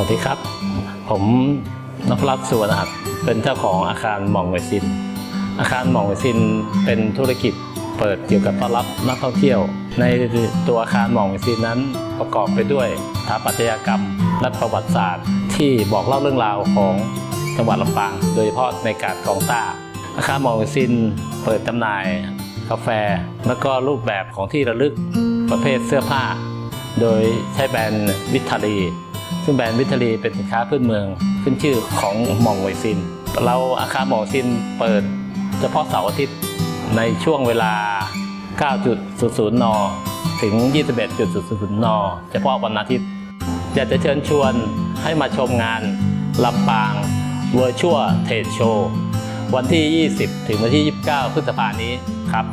วัสดีครับ ผมนพรัตน์สุวรรณหัตถ์เป็นเจ้าของอาคารหม่องเวซิน อาคารหม่องเวซินเป็นธุรกิจเปิดเกี่ยวกับต้อนรับนักท่องเที่ยว ในตัวอาคารหม่องเวซินนั้นประกอบไปด้วยสถาปัตยกรรม และประวัติศาสตร์ ที่บอกเล่าเรื่องราวของจังหวัดลำปาง โดยเฉพาะในกาดกองต้า อาคารหม่องเวซินเปิดจำหน่ายกาแฟ แล้วก็รูปแบบของที่ระลึกประเภทเสื้อผ้า โดยใช้แบรนด์วิทาลี ซึ่งแบรนด์วิทลีเป็นสินค้าพื้นเมือง ขึ้นชื่อของหม่องเวซิน เราอาคารหม่องซินเปิดเฉพาะเสาร์อาทิตย์ในช่วงเวลา 9.00 น ถึง 21.00 น เฉพาะวันอาทิตย์ อยากจะเชิญชวนให้มาชมงานลำปาง Virtual Trade Show วันที่ 20 ถึงวันที่ 29 พฤษภานี้ครับ